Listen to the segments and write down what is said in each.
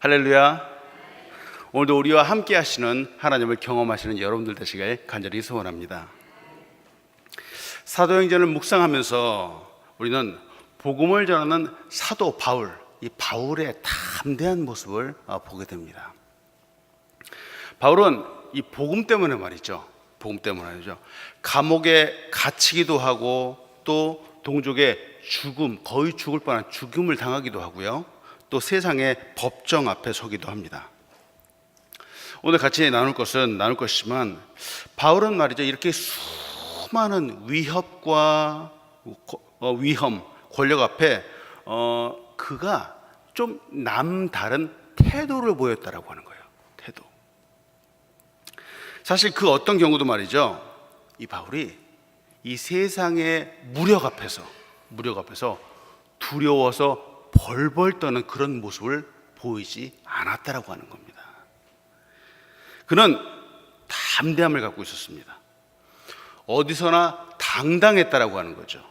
할렐루야. 오늘도 우리와 함께 하시는 하나님을 경험하시는 여러분들 되시길 간절히 소원합니다. 사도행전을 묵상하면서 우리는 복음을 전하는 사도 바울, 이 바울의 담대한 모습을 어, 보게 됩니다. 바울은 이 복음 때문에 말이죠. 복음 때문에 말이죠. 감옥에 갇히기도 하고 또 동족의 죽음, 거의 죽을 뻔한 죽음을 당하기도 하고요. 또 세상의 법정 앞에 서기도 합니다. 오늘 같이 나눌 것은 나눌 것이지만 바울은 말이죠. 이렇게 수많은 위협과 어, 위험, 권력 앞에 어, 그가 좀 남다른 태도를 보였다라고 하는 거예요. 태도. 사실 그 어떤 경우도 말이죠. 이 바울이 이 세상의 무력 앞에서 무력 앞에서 두려워서 벌벌 떠는 그런 모습을 보이지 않았다라고 하는 겁니다. 그는 담대함을 갖고 있었습니다. 어디서나 당당했다라고 하는 거죠.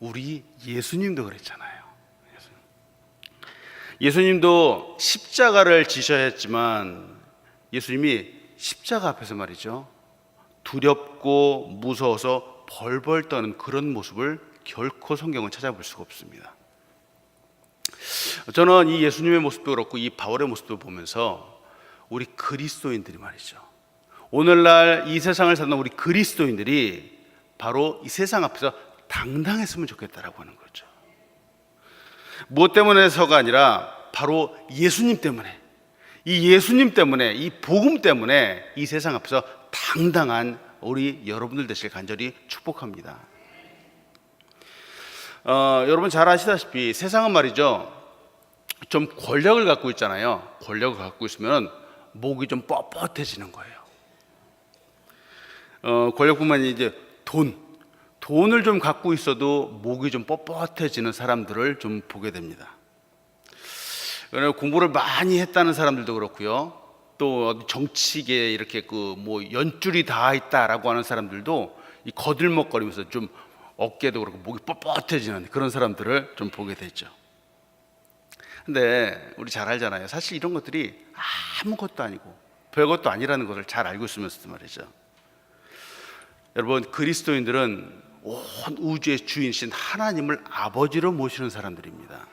우리 예수님도 그랬잖아요. 예수님도 십자가를 지셔야 했지만 예수님이 십자가 앞에서 말이죠. 두렵고 무서워서 벌벌 떠는 그런 모습을 결코 성경은 찾아볼 수가 없습니다. 저는 이 예수님의 모습도 그렇고 이 바울의 모습도 보면서 우리 그리스도인들이 말이죠. 오늘날 이 세상을 사는 우리 그리스도인들이 바로 이 세상 앞에서 당당했으면 좋겠다라고 하는 거죠. 무엇 때문에서가 아니라 바로 예수님 때문에 이 예수님 때문에 이 복음 때문에 이 세상 앞에서 당당한 우리 여러분들 되실 간절히 축복합니다. 어, 여러분 잘 아시다시피 세상은 말이죠. 좀 권력을 갖고 있잖아요. 권력을 갖고 있으면 목이 좀 뻣뻣해지는 거예요. 어, 권력뿐만 아니라 이제 돈, 돈을 좀 갖고 있어도 목이 좀 뻣뻣해지는 사람들을 좀 보게 됩니다. 그래서 공부를 많이 했다는 사람들도 그렇고요. 또 어디 정치계에 이렇게 그 뭐 연줄이 다 있다라고 하는 사람들도 이 거들먹거리면서 좀 어깨도 그렇고 목이 뻣뻣해지는 그런 사람들을 좀 보게 되죠. 근데 우리 잘 알잖아요. 사실 이런 것들이 아무것도 아니고 별것도 아니라는 것을 잘 알고 있으면서도 말이죠. 여러분 그리스도인들은 온 우주의 주인신 하나님을 아버지로 모시는 사람들입니다.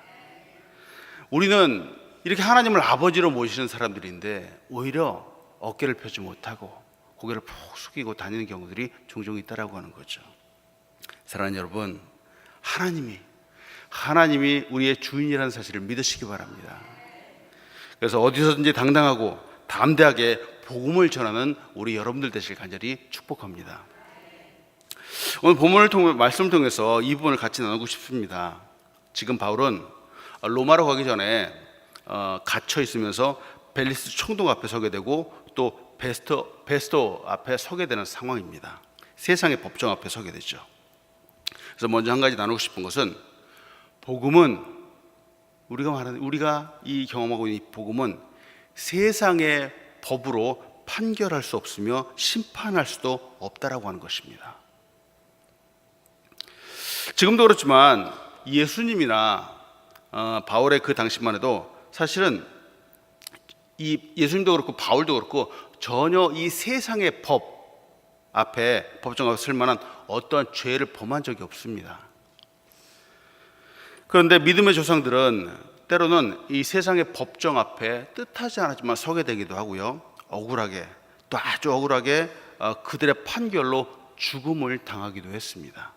우리는 이렇게 하나님을 아버지로 모시는 사람들인데 오히려 어깨를 펴지 못하고 고개를 푹 숙이고 다니는 경우들이 종종 있다라고 하는 거죠. 사랑하는 여러분, 하나님이 하나님이 우리의 주인이라는 사실을 믿으시기 바랍니다. 그래서 어디서든지 당당하고 담대하게 복음을 전하는 우리 여러분들 되실 간절히 축복합니다. 오늘 본문을 통해 말씀을 통해서 이 부분을 같이 나누고 싶습니다. 지금 바울은 로마로 가기 전에 어, 갇혀 있으면서 벨리스 총독 앞에 서게 되고 또 베스터 베스토 앞에 서게 되는 상황입니다. 세상의 법정 앞에 서게 되죠. 그래서 먼저 한 가지 나누고 싶은 것은 복음은 우리가 말하는 우리가 이 경험하고 있는 이 복음은 세상의 법으로 판결할 수 없으며 심판할 수도 없다라고 하는 것입니다. 지금도 그렇지만 예수님이나 어, 바울의 그 당시만 해도 사실은 이 예수님도 그렇고 바울도 그렇고 전혀 이 세상의 법 앞에 법정 앞에 쓸 만한 어떠한 죄를 범한 적이 없습니다. 그런데 믿음의 조상들은 때로는 이 세상의 법정 앞에 뜻하지 않았지만 서게 되기도 하고요. 억울하게 또 아주 억울하게 어, 그들의 판결로 죽음을 당하기도 했습니다.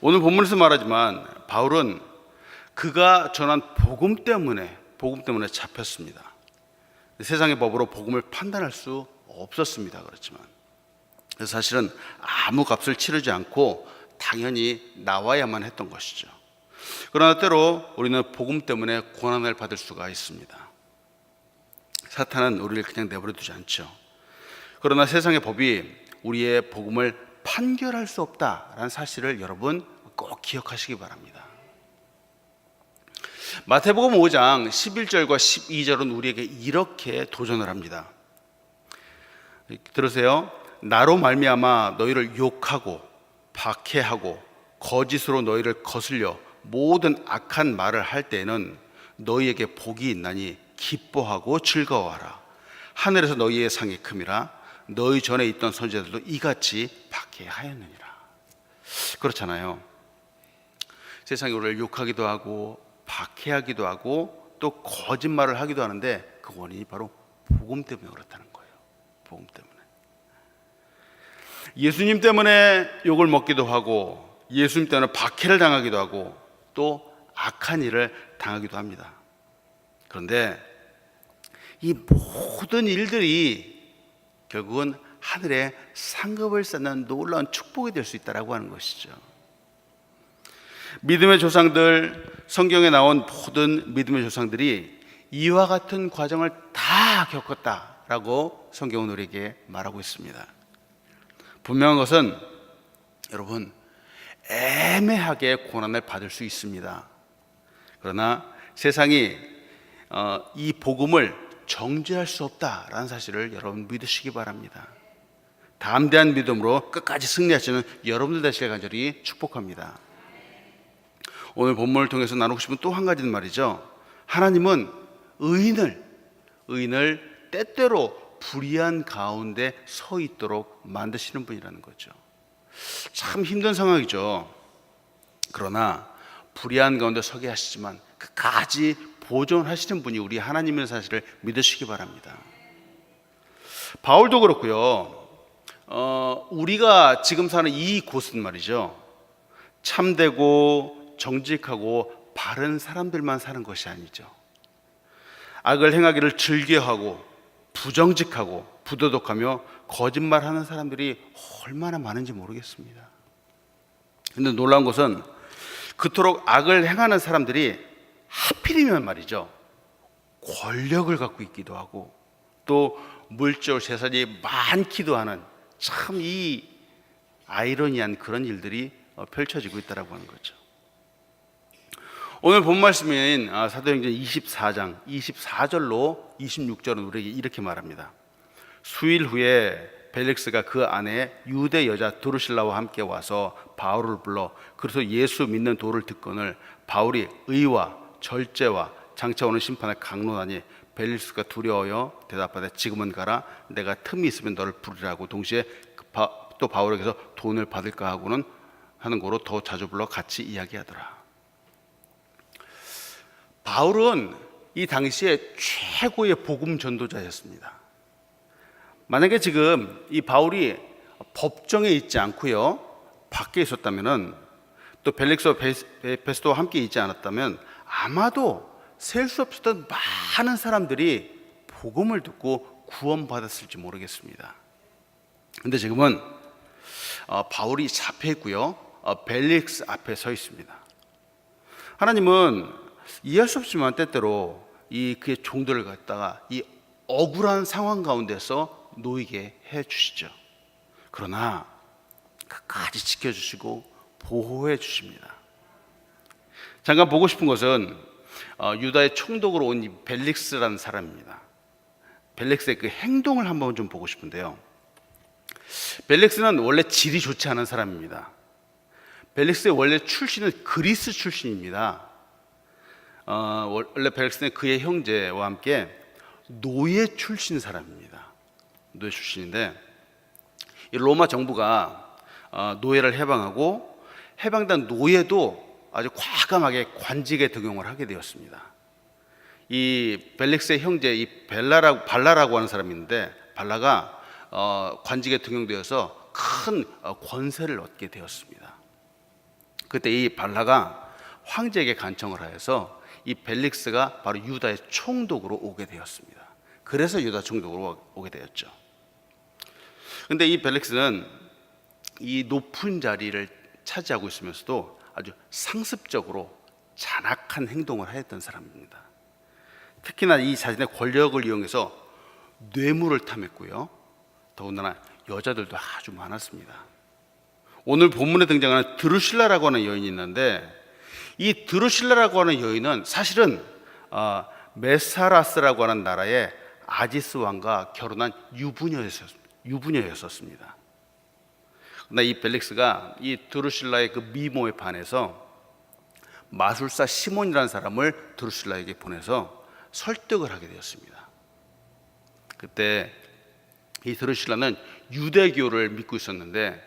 오늘 본문에서 말하지만 바울은 그가 전한 복음 때문에 복음 때문에 잡혔습니다. 세상의 법으로 복음을 판단할 수 없었습니다. 그렇지만 사실은 아무 값을 치르지 않고 당연히 나와야만 했던 것이죠. 그러나 때로 우리는 복음 때문에 고난을 받을 수가 있습니다. 사탄은 우리를 그냥 내버려 두지 않죠. 그러나 세상의 법이 우리의 복음을 판결할 수 없다라는 사실을 여러분 꼭 기억하시기 바랍니다. 마태복음 5장 11절과 12절은 우리에게 이렇게 도전을 합니다. 들으세요. 나로 말미암아 너희를 욕하고 박해하고 거짓으로 너희를 거슬려 모든 악한 말을 할 때는 너희에게 복이 있나니 기뻐하고 즐거워하라. 하늘에서 너희의 상이 큼이라. 너희 전에 있던 선지자들도 이같이 박해하였느니라. 그렇잖아요. 세상이 우리를 욕하기도 하고 박해하기도 하고 또 거짓말을 하기도 하는데 그 원인이 바로 복음 때문에 그렇다는 거예요. 복음 때문에. 예수님 때문에 욕을 먹기도 하고 예수님 때문에 박해를 당하기도 하고 또 악한 일을 당하기도 합니다. 그런데 이 모든 일들이 결국은 하늘에 상급을 쌓는 놀라운 축복이 될 수 있다라고 하는 것이죠. 믿음의 조상들 성경에 나온 모든 믿음의 조상들이 이와 같은 과정을 다 겪었다라고 성경은 우리에게 말하고 있습니다. 분명한 것은 여러분 애매하게 고난을 받을 수 있습니다. 그러나 세상이 어, 이 복음을 정죄할 수 없다라는 사실을 여러분 믿으시기 바랍니다. 담대한 믿음으로 끝까지 승리하시는 여러분들 되시길 간절히 축복합니다. 오늘 본문을 통해서 나누고 싶은 또 한 가지는 말이죠. 하나님은 의인을 의인을 때때로 불의한 가운데 서 있도록 만드시는 분이라는 거죠. 참 힘든 상황이죠. 그러나 불의한 가운데 서게 하시지만 끝까지 보존하시는 분이 우리 하나님의 사실을 믿으시기 바랍니다. 바울도 그렇고요. 어, 우리가 지금 사는 이 곳은 말이죠. 참되고 정직하고 바른 사람들만 사는 것이 아니죠. 악을 행하기를 즐겨하고 부정직하고 부도덕하며 거짓말하는 사람들이 얼마나 많은지 모르겠습니다. 근데 놀라운 것은 그토록 악을 행하는 사람들이 하필이면 말이죠. 권력을 갖고 있기도 하고 또 물질 재산이 많기도 하는 참 이 아이러니한 그런 일들이 어, 펼쳐지고 있다라고 하는 거죠. 오늘 본 말씀인 아, 사도행전 24장 24절로 26절은 우리에게 이렇게 말합니다. 수일 후에 벨릭스가 그 안에 유대 여자 드루실라와 함께 와서 바울을 불러 그래서 예수 믿는 도를 듣거늘 바울이 의와 절제와 장차 오는 심판을 강론하니 벨릭스가 두려워여 대답하되 지금은 가라 내가 틈이 있으면 너를 부르라고 동시에 또 바울에게서 돈을 받을까 하고는 하는 거로 더 자주 불러 같이 이야기하더라. 바울은 이 당시에 최고의 복음 전도자였습니다. 만약에 지금 이 바울이 법정에 있지 않고요 밖에 있었다면은 또 벨릭스와 베- 베스도와 함께 있지 않았다면 아마도 셀 수 없었던 많은 사람들이 복음을 듣고 구원받았을지 모르겠습니다. 근데 지금은 어, 바울이 잡혀 있고요 어, 벨릭스 앞에 서 있습니다. 하나님은 이해할 수 없지만 때때로 이 그의 종들을 갖다가 이 억울한 상황 가운데서 놓이게 해 주시죠. 그러나 끝까지 지켜 주시고 보호해 주십니다. 잠깐 보고 싶은 것은 어, 유다의 총독으로 온 이 벨릭스라는 사람입니다. 벨릭스의 그 행동을 한번 좀 보고 싶은데요. 벨릭스는 원래 질이 좋지 않은 사람입니다. 벨릭스의 원래 출신은 그리스 출신입니다. 어, 원래 벨릭스는 그의 형제와 함께 노예 출신 사람입니다. 노예 출신인데 이 로마 정부가 어, 노예를 해방하고 해방된 노예도 아주 과감하게 관직에 등용을 하게 되었습니다. 이 벨릭스의 형제 이 벨라라고 발라라고 하는 사람이 있는데 발라가 어, 관직에 등용되어서 큰 어, 권세를 얻게 되었습니다. 그때 이 발라가 황제에게 간청을 하여서 이 벨릭스가 바로 유다의 총독으로 오게 되었습니다. 그래서 유다 총독으로 오게 되었죠. 근데 이 벨릭스는 이 높은 자리를 차지하고 있으면서도 아주 상습적으로 잔악한 행동을 하였던 사람입니다. 특히나 이 자신의 권력을 이용해서 뇌물을 탐했고요. 더군다나 여자들도 아주 많았습니다. 오늘 본문에 등장하는 드루실라라고 하는 여인이 있는데 이 드루실라라고 하는 여인은 사실은 어, 메사라스라고 하는 나라의 아지스 왕과 결혼한 유부녀였었, 유부녀였었습니다. 그러나 이 벨릭스가 이 드루실라의 그 미모에 반해서 마술사 시몬이라는 사람을 드루실라에게 보내서 설득을 하게 되었습니다. 그때 이 드루실라는 유대교를 믿고 있었는데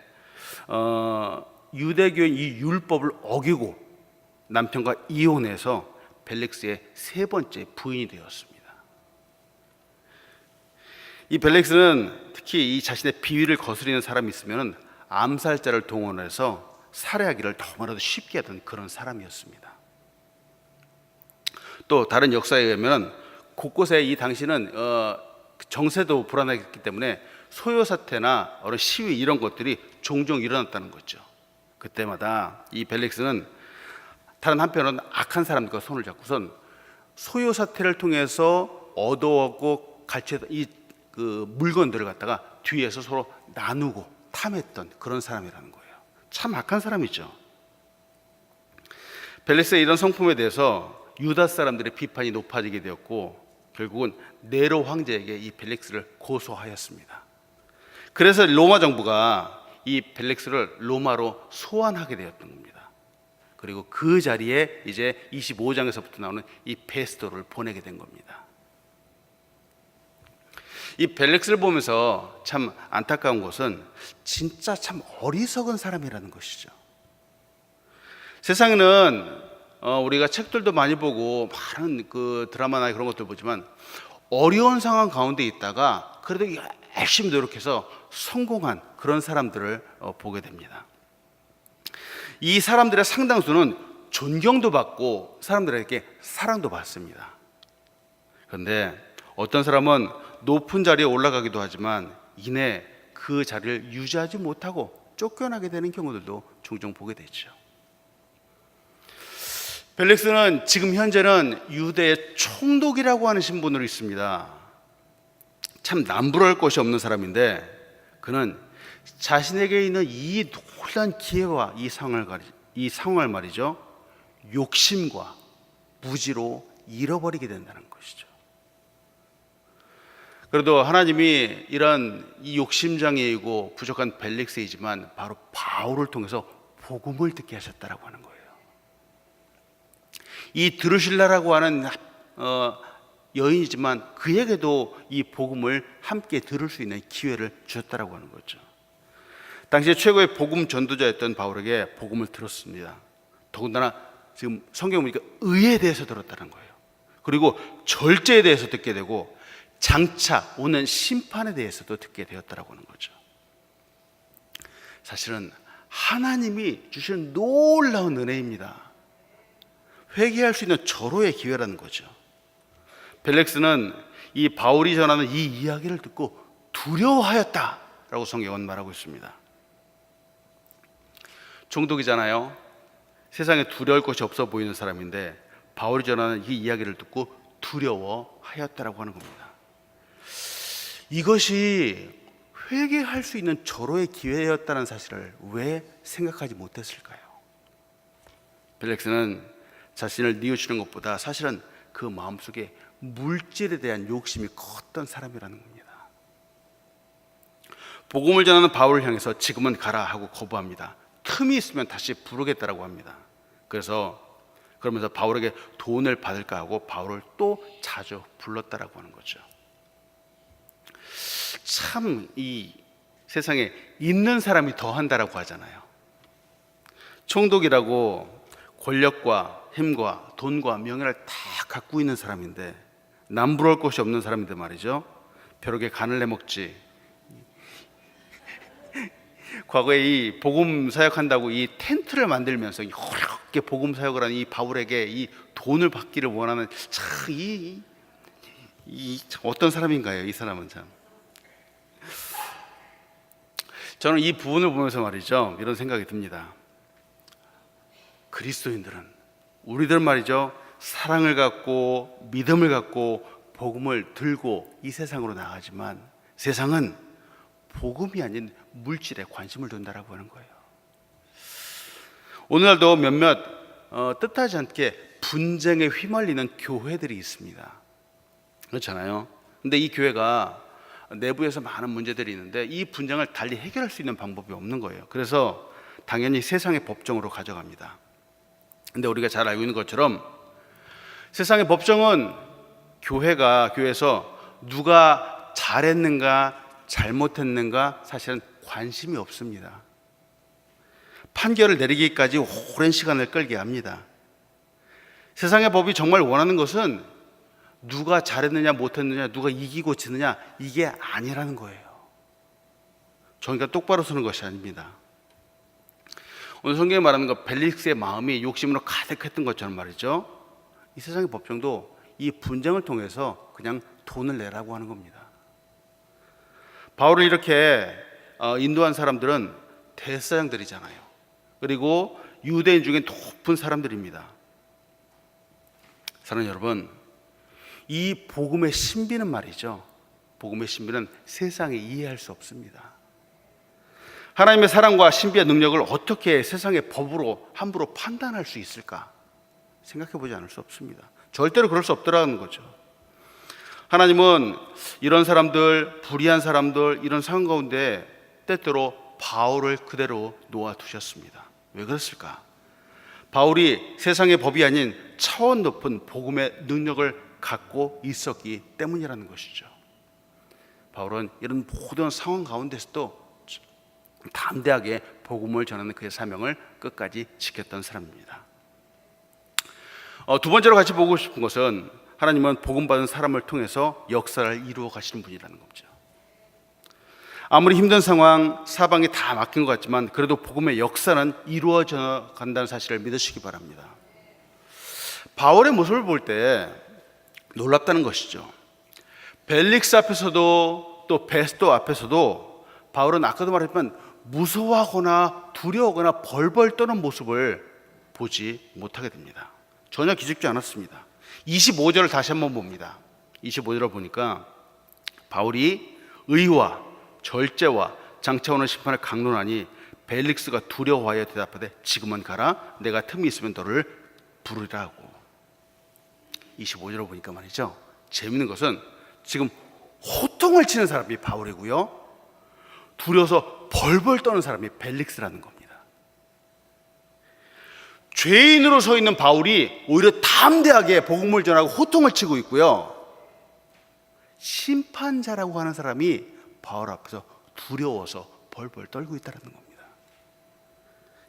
어, 유대교의 이 율법을 어기고 남편과 이혼해서 벨릭스의 세 번째 부인이 되었습니다. 이 벨릭스는 특히 이 자신의 비위를 거스리는 사람이 있으면 암살자를 동원해서 살해하기를 너무나도 쉽게 하던 그런 사람이었습니다. 또 다른 역사에 의하면 곳곳에 이 당시는 어, 정세도 불안했기 때문에 소요 사태나 어느 시위 이런 것들이 종종 일어났다는 거죠. 그때마다 이 벨릭스는 다른 한편은 악한 사람들과 손을 잡고선 소요 사태를 통해서 얻어오고 갈취했던 이 그 물건들을 갖다가 뒤에서 서로 나누고 탐했던 그런 사람이라는 거예요. 참 악한 사람이죠. 벨릭스의 이런 성품에 대해서 유다 사람들의 비판이 높아지게 되었고 결국은 네로 황제에게 이 벨릭스를 고소하였습니다. 그래서 로마 정부가 이 벨릭스를 로마로 소환하게 되었던 겁니다. 그리고 그 자리에 이제 25장에서부터 나오는 이 베스토를 보내게 된 겁니다. 이 벨릭스를 보면서 참 안타까운 것은 진짜 참 어리석은 사람이라는 것이죠. 세상에는 어, 우리가 책들도 많이 보고 많은 그 드라마나 그런 것들 보지만 어려운 상황 가운데 있다가 그래도 열심히 노력해서 성공한 그런 사람들을 어, 보게 됩니다. 이 사람들의 상당수는 존경도 받고 사람들에게 사랑도 받습니다. 그런데 어떤 사람은 높은 자리에 올라가기도 하지만 이내 그 자리를 유지하지 못하고 쫓겨나게 되는 경우들도 종종 보게 되죠. 벨릭스는 지금 현재는 유대의 총독이라고 하는 신분으로 있습니다. 참 남부러울 것이 없는 사람인데 그는 자신에게 있는 이 놀란 기회와 이 상황을 가리, 이 상황을 말이죠 욕심과 무지로 잃어버리게 된다는 것이죠. 그래도 하나님이 이런 이 욕심장애이고 부족한 벨릭스이지만 바로 바울을 통해서 복음을 듣게 하셨다라고 하는 거예요. 이 드루실라라고 하는 어, 여인이지만 그에게도 이 복음을 함께 들을 수 있는 기회를 주셨다라고 하는 거죠. 당시에 최고의 복음 전도자였던 바울에게 복음을 들었습니다. 더군다나 지금 성경 보니까 의에 대해서 들었다는 거예요. 그리고 절제에 대해서 듣게 되고 장차 오는 심판에 대해서도 듣게 되었다라고 하는 거죠. 사실은 하나님이 주시는 놀라운 은혜입니다. 회개할 수 있는 절호의 기회라는 거죠. 벨렉스는 이 바울이 전하는 이 이야기를 듣고 두려워하였다라고 성경은 말하고 있습니다. 종독이잖아요. 세상에 두려울 것이 없어 보이는 사람인데 바울이 전하는 이 이야기를 듣고 두려워하였다라고 하는 겁니다. 이것이 회개할 수 있는 절호의 기회였다는 사실을 왜 생각하지 못했을까요? 벨렉스는 자신을 뉘우치는 것보다 사실은 그 마음속에 물질에 대한 욕심이 컸던 사람이라는 겁니다. 복음을 전하는 바울을 향해서 지금은 가라 하고 거부합니다. 틈이 있으면 다시 부르겠다라고 합니다. 그래서 그러면서 바울에게 돈을 받을까 하고 바울을 또 자주 불렀다라고 하는 거죠. 참 이 세상에 있는 사람이 더 한다라고 하잖아요. 총독이라고 권력과 힘과 돈과 명예를 다 갖고 있는 사람인데 남부러울 것이 없는 사람인데 말이죠. 벼룩에 간을 내먹지. 과거에 이 복음 사역한다고 이 텐트를 만들면서 어렵게 복음 사역을 하는 이 바울에게 이 돈을 받기를 원하는 참이 이, 어떤 사람인가요? 이 사람은 참. 저는 이 부분을 보면서 말이죠. 이런 생각이 듭니다. 그리스도인들은 우리들 말이죠. 사랑을 갖고 믿음을 갖고 복음을 들고 이 세상으로 나가지만 세상은 복음이 아닌 물질에 관심을 둔다라고 하는 거예요. 오늘날도 몇몇 어, 뜻하지 않게 분쟁에 휘말리는 교회들이 있습니다. 그렇잖아요. 근데 이 교회가 내부에서 많은 문제들이 있는데 이 분쟁을 달리 해결할 수 있는 방법이 없는 거예요. 그래서 당연히 세상의 법정으로 가져갑니다. 근데 우리가 잘 알고 있는 것처럼 세상의 법정은 교회가 교회에서 누가 잘했는가 잘못했는가 사실은 관심이 없습니다. 판결을 내리기까지 오랜 시간을 끌게 합니다. 세상의 법이 정말 원하는 것은 누가 잘했느냐 못했느냐 누가 이기고 지느냐 이게 아니라는 거예요. 정의가 똑바로 서는 것이 아닙니다. 오늘 성경에 말하는 것 벨릭스의 마음이 욕심으로 가득했던 것처럼 말이죠. 이 세상의 법정도 이 분쟁을 통해서 그냥 돈을 내라고 하는 겁니다. 바울을 이렇게 어, 인도한 사람들은 대사장들이잖아요. 그리고 유대인 중에 높은 사람들입니다. 사랑하는 여러분, 이 복음의 신비는 말이죠. 복음의 신비는 세상에 이해할 수 없습니다. 하나님의 사랑과 신비의 능력을 어떻게 세상의 법으로 함부로 판단할 수 있을까? 생각해 보지 않을 수 없습니다. 절대로 그럴 수 없더라는 거죠. 하나님은 이런 사람들, 불의한 사람들, 이런 상황 가운데 때때로 바울을 그대로 놓아두셨습니다. 왜 그랬을까? 바울이 세상의 법이 아닌 차원 높은 복음의 능력을 갖고 있었기 때문이라는 것이죠. 바울은 이런 모든 상황 가운데서도 담대하게 복음을 전하는 그의 사명을 끝까지 지켰던 사람입니다. 어, 두 번째로 같이 보고 싶은 것은 하나님은 복음 받은 사람을 통해서 역사를 이루어 가시는 분이라는 거죠. 아무리 힘든 상황, 사방이 다 막힌 것 같지만 그래도 복음의 역사는 이루어져 간다는 사실을 믿으시기 바랍니다. 바울의 모습을 볼 때 놀랍다는 것이죠. 벨릭스 앞에서도 또 베스도 앞에서도 바울은 아까도 말했지만 무서워하거나 두려워하거나 벌벌 떠는 모습을 보지 못하게 됩니다. 전혀 기죽지 않았습니다. 25절을 다시 한번 봅니다. 25절을 보니까 바울이 의와 절제와 장차오는 심판을 강론하니 벨릭스가 두려워하여 대답하되 지금은 가라 내가 틈이 있으면 너를 부르리라 하고 25절을 보니까 말이죠. 재밌는 것은 지금 호통을 치는 사람이 바울이고요. 두려워서 벌벌 떠는 사람이 벨릭스라는 겁니다. 죄인으로 서 있는 바울이 오히려 담대하게 복음을 전하고 호통을 치고 있고요. 심판자라고 하는 사람이 바울 앞에서 두려워서 벌벌 떨고 있다는 겁니다.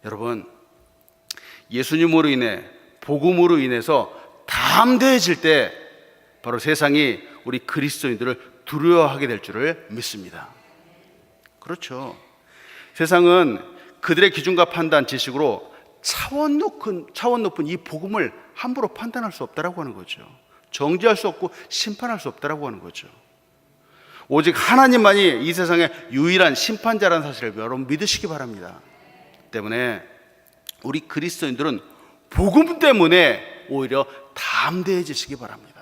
여러분, 예수님으로 인해 복음으로 인해서 담대해질 때 바로 세상이 우리 그리스도인들을 두려워하게 될 줄을 믿습니다. 그렇죠. 세상은 그들의 기준과 판단 지식으로 차원 높은 차원 높은 이 복음을 함부로 판단할 수 없다라고 하는 거죠. 정죄할 수 없고 심판할 수 없다라고 하는 거죠. 오직 하나님만이 이 세상의 유일한 심판자라는 사실을 여러분 믿으시기 바랍니다. 때문에 우리 그리스도인들은 복음 때문에 오히려 담대해지시기 바랍니다.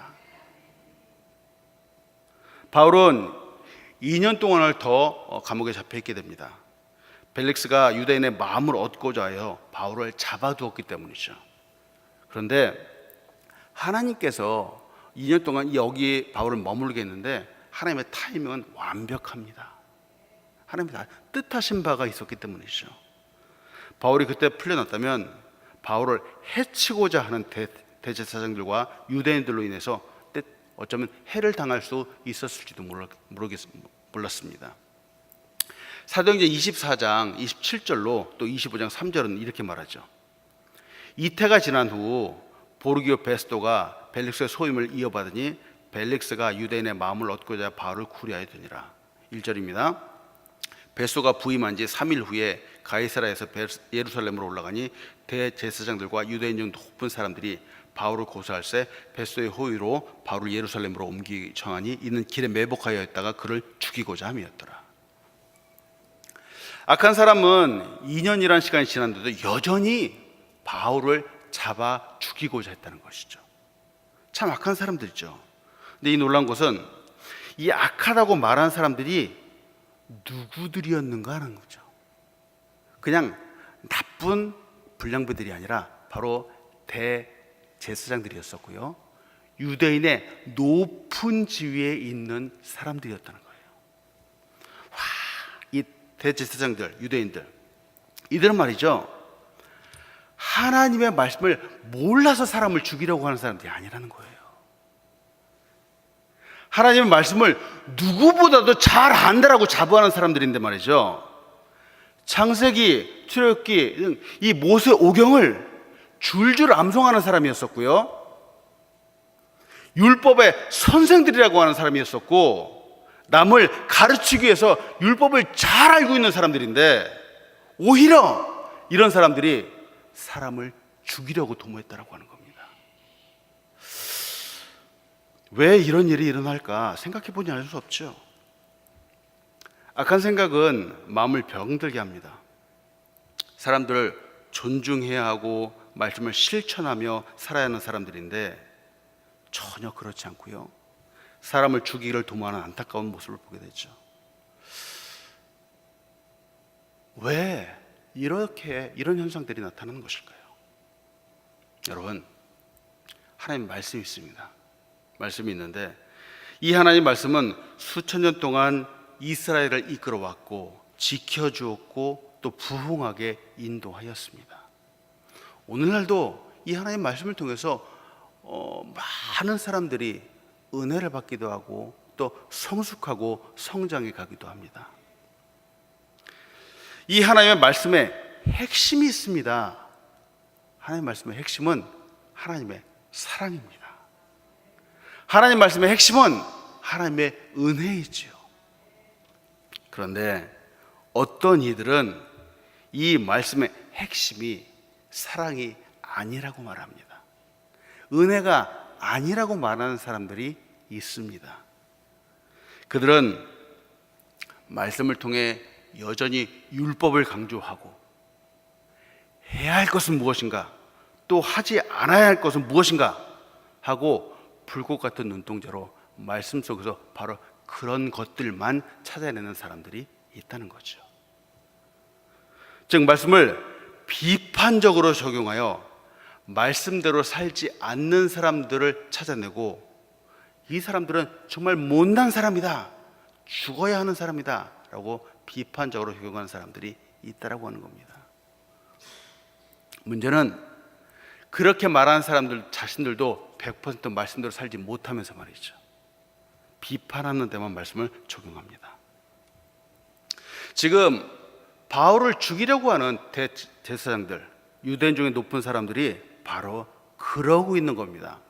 바울은 2년 동안을 더 감옥에 잡혀 있게 됩니다. 벨릭스가 유대인의 마음을 얻고자 하여 바울을 잡아두었기 때문이죠. 그런데 하나님께서 2년 동안 여기 바울을 머물게 했는데 하나님의 타이밍은 완벽합니다. 하나님이 다 뜻하신 바가 있었기 때문이죠. 바울이 그때 풀려났다면 바울을 해치고자 하는 대, 대제사장들과 유대인들로 인해서 어쩌면 해를 당할 수 있었을지도 모르겠, 몰랐습니다. 사도행전 24장 27절로 또 25장 3절은 이렇게 말하죠. 이태가 지난 후 보르기오 베스도가 벨릭스의 소임을 이어받으니 벨릭스가 유대인의 마음을 얻고자 바울을 구리하여 드니라. 1절입니다. 베스도가 부임한 지 3일 후에 가이사라에서 예루살렘으로 올라가니 대제사장들과 유대인 중 높은 사람들이 바울을 고소할세 베스도의 호의로 바울을 예루살렘으로 옮기기 청하니 이는 길에 매복하여 있다가 그를 죽이고자 함이었더라. 악한 사람은 2년이라는 시간이 지났는데도 여전히 바울을 잡아 죽이고자 했다는 것이죠. 참 악한 사람들이죠. 근데 이 놀란 것은 이 악하다고 말한 사람들이 누구들이었는가 하는 거죠. 그냥 나쁜 불량배들이 아니라 바로 대제사장들이었었고요. 유대인의 높은 지위에 있는 사람들이었다는 거예요. 와, 이 대제사장들, 유대인들, 이들은 말이죠. 하나님의 말씀을 몰라서 사람을 죽이려고 하는 사람들이 아니라는 거예요. 하나님의 말씀을 누구보다도 잘 안다라고 자부하는 사람들인데 말이죠. 창세기, 출애굽기 등이 모세 오경을 줄줄 암송하는 사람이었었고요. 율법의 선생들이라고 하는 사람이었었고 남을 가르치기 위해서 율법을 잘 알고 있는 사람들인데 오히려 이런 사람들이 사람을 죽이려고 도모했다라고 하는 겁니다. 왜 이런 일이 일어날까 생각해 보니 알 수 없죠. 악한 생각은 마음을 병들게 합니다. 사람들을 존중해야 하고 말씀을 실천하며 살아야 하는 사람들인데 전혀 그렇지 않고요. 사람을 죽이기를 도모하는 안타까운 모습을 보게 되죠. 왜 이렇게 이런 현상들이 나타나는 것일까요? 여러분, 하나님 말씀이 있습니다. 말씀이 있는데 이 하나님 말씀은 수천 년 동안 이스라엘을 이끌어 왔고 지켜 주었고 또 부흥하게 인도하였습니다. 오늘날도 이 하나님 말씀을 통해서 어, 많은 사람들이 은혜를 받기도 하고 또 성숙하고 성장해 가기도 합니다. 이 하나님의 말씀에 핵심이 있습니다. 하나님의 말씀의 핵심은 하나님의 사랑입니다. 하나님 말씀의 핵심은 하나님의 은혜이지요. 그런데 어떤 이들은 이 말씀의 핵심이 사랑이 아니라고 말합니다. 은혜가 아니라고 말하는 사람들이 있습니다. 그들은 말씀을 통해 여전히 율법을 강조하고 해야 할 것은 무엇인가 또 하지 않아야 할 것은 무엇인가 하고 불꽃 같은 눈동자로 말씀 속에서 바로 그런 것들만 찾아내는 사람들이 있다는 거죠. 즉 말씀을 비판적으로 적용하여 말씀대로 살지 않는 사람들을 찾아내고 이 사람들은 정말 못난 사람이다. 죽어야 하는 사람이다 라고 비판적으로 적용하는 사람들이 있다라고 하는 겁니다. 문제는 그렇게 말하는 사람들 자신들도 100% 말씀대로 살지 못하면서 말이죠. 비판하는 데만 말씀을 적용합니다. 지금 바울을 죽이려고 하는 대, 대사장들, 유대인 중에 높은 사람들이 바로 그러고 있는 겁니다.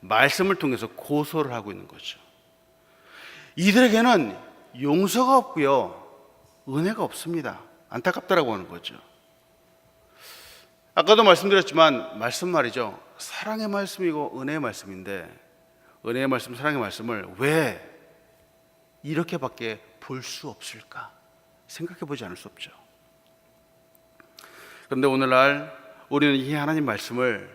말씀을 통해서 고소를 하고 있는 거죠. 이들에게는 용서가 없고요. 은혜가 없습니다. 안타깝다라고 하는 거죠. 아까도 말씀드렸지만 말씀 말이죠. 사랑의 말씀이고 은혜의 말씀인데 은혜의 말씀, 사랑의 말씀을 왜 이렇게밖에 볼 수 없을까? 생각해 보지 않을 수 없죠. 그런데 오늘날 우리는 이 하나님 말씀을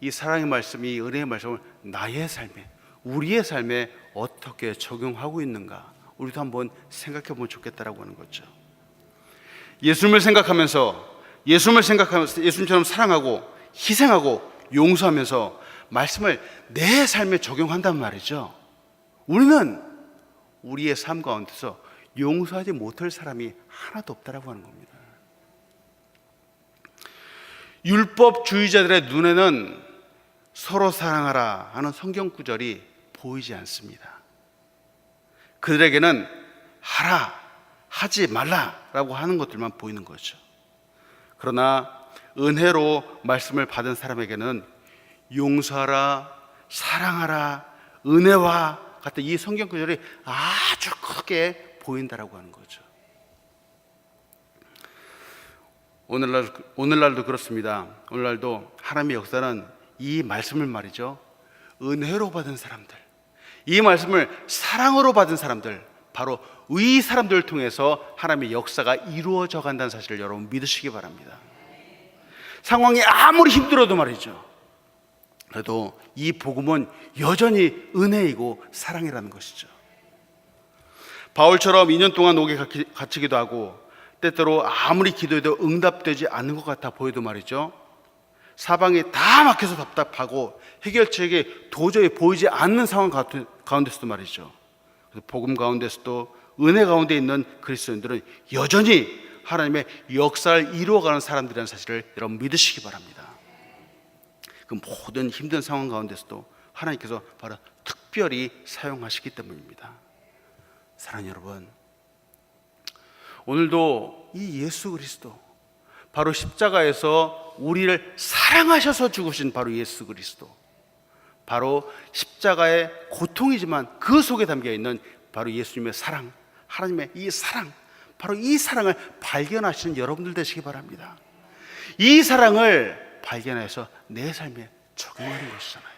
이 사랑의 말씀, 이 은혜의 말씀을 나의 삶에, 우리의 삶에 어떻게 적용하고 있는가? 우리도 한번 생각해 보면 좋겠다라고 하는 거죠. 예수님을 생각하면서 예수님을 생각하면서 예수님처럼 사랑하고 희생하고 용서하면서 말씀을 내 삶에 적용한단 말이죠. 우리는 우리의 삶 가운데서 용서하지 못할 사람이 하나도 없다라고 하는 겁니다. 율법주의자들의 눈에는 서로 사랑하라 하는 성경 구절이 보이지 않습니다. 그들에게는 하라, 하지 말라라고 하는 것들만 보이는 거죠. 그러나 은혜로 말씀을 받은 사람에게는 용서하라, 사랑하라, 은혜와 같은 이 성경 구절이 아주 크게 보인다라고 하는 거죠. 오늘날 오늘날도 그렇습니다. 오늘날도 하나님의 역사는 이 말씀을 말이죠. 은혜로 받은 사람들, 이 말씀을 사랑으로 받은 사람들, 바로 이 사람들을 통해서 하나님의 역사가 이루어져 간다는 사실을 여러분 믿으시기 바랍니다. 상황이 아무리 힘들어도 말이죠. 그래도 이 복음은 여전히 은혜이고 사랑이라는 것이죠. 바울처럼 2년 동안 옥에 갇히기도 하고 때때로 아무리 기도해도 응답되지 않는 것 같아 보여도 말이죠. 사방이 다 막혀서 답답하고 해결책이 도저히 보이지 않는 상황 가운데서도 말이죠. 복음 가운데서도 은혜 가운데 있는 그리스도인들은 여전히 하나님의 역사를 이루어가는 사람들이라는 사실을 여러분 믿으시기 바랍니다. 그 모든 힘든 상황 가운데서도 하나님께서 바로 특별히 사용하시기 때문입니다. 사랑하는 여러분, 오늘도 이 예수 그리스도 바로 십자가에서 우리를 사랑하셔서 죽으신 바로 예수 그리스도 바로 십자가의 고통이지만 그 속에 담겨 있는 바로 예수님의 사랑, 하나님의 이 사랑, 바로 이 사랑을 발견하시는 여러분들 되시기 바랍니다. 이 사랑을 발견해서 내 삶에 적용하는 것이잖아요.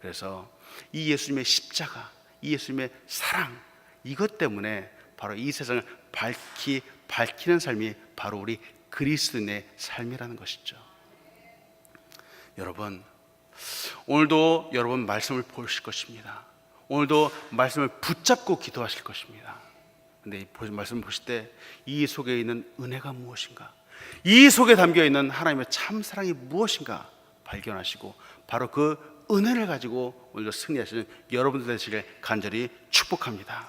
그래서 이 예수님의 십자가, 이 예수님의 사랑, 이것 때문에 바로 이 세상을 밝히 밝히는 삶이 바로 우리 그리스도인의 삶이라는 것이죠. 여러분, 오늘도 여러분 말씀을 보실 것입니다. 오늘도 말씀을 붙잡고 기도하실 것입니다. 근데 이 보- 말씀 보실 때 이 속에 있는 은혜가 무엇인가? 이 속에 담겨 있는 하나님의 참 사랑이 무엇인가 발견하시고 바로 그 은혜를 가지고 오늘도 승리하시는 여러분들 되시길 간절히 축복합니다.